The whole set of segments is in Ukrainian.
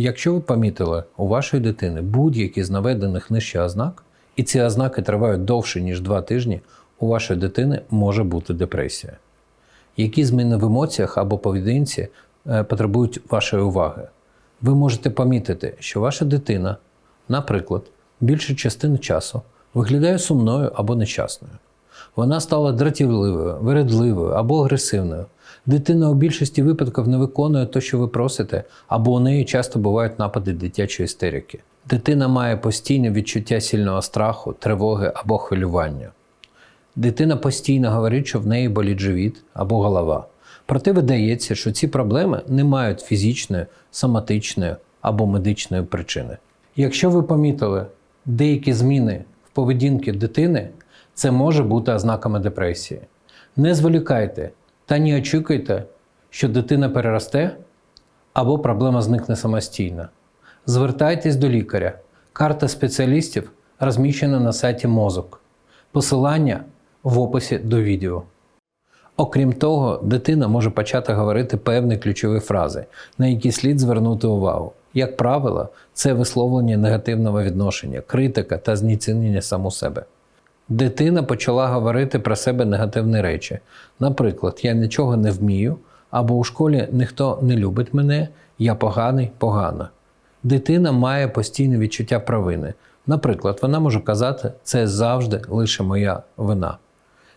Якщо ви помітили у вашої дитини будь-які з наведених нижче ознак, і ці ознаки тривають довше, ніж 2 тижні, у вашої дитини може бути депресія. Які зміни в емоціях або поведінці е, потребують вашої уваги? Ви можете помітити, що ваша дитина, наприклад, більшу частину часу виглядає сумною або нещасною. Вона стала дратівливою, вередливою або агресивною. Дитина у більшості випадків не виконує те, що ви просите, або у неї часто бувають напади дитячої істерики. Дитина має постійне відчуття сильного страху, тривоги або хвилювання. Дитина постійно говорить, що в неї болить живіт або голова. Проте видається, що ці проблеми не мають фізичної, соматичної або медичної причини. Якщо ви помітили деякі зміни в поведінці дитини, це може бути ознаками депресії. Не зволікайте та не очікуйте, що дитина переросте або проблема зникне самостійно. Звертайтесь до лікаря. Карта спеціалістів розміщена на сайті мозок. Посилання в описі до відео. Окрім того, дитина може почати говорити певні ключові фрази, на які слід звернути увагу. Як правило, це висловлення негативного відношення, критика та знецінення саму себе. Дитина почала говорити про себе негативні речі. Наприклад, я нічого не вмію, або у школі ніхто не любить мене, я поганий, погано. Дитина має постійне відчуття провини. Наприклад, вона може казати, це завжди лише моя вина.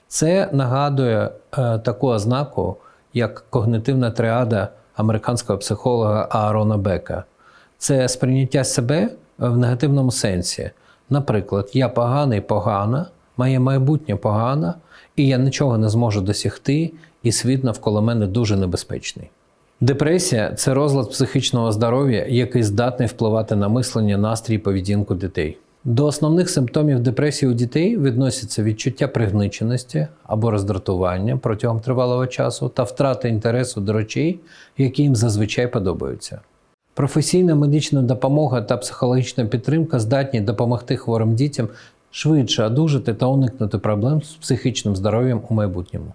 Це нагадує е, таку ознаку, як когнитивна тріада американського психолога Аарона Бека. Це сприйняття себе в негативному сенсі. Наприклад, я поганий, погана, моє майбутнє погано, і я нічого не зможу досягти, і світ навколо мене дуже небезпечний. Депресія це розлад психічного здоров'я, який здатний впливати на мислення, настрій і поведінку дітей. До основних симптомів депресії у дітей відносяться відчуття пригниченості або роздратування протягом тривалого часу та втрата інтересу до речей, які їм зазвичай подобаються. Професійна медична допомога та психологічна підтримка здатні допомогти хворим дітям швидше одужати та уникнути проблем з психічним здоров'ям у майбутньому.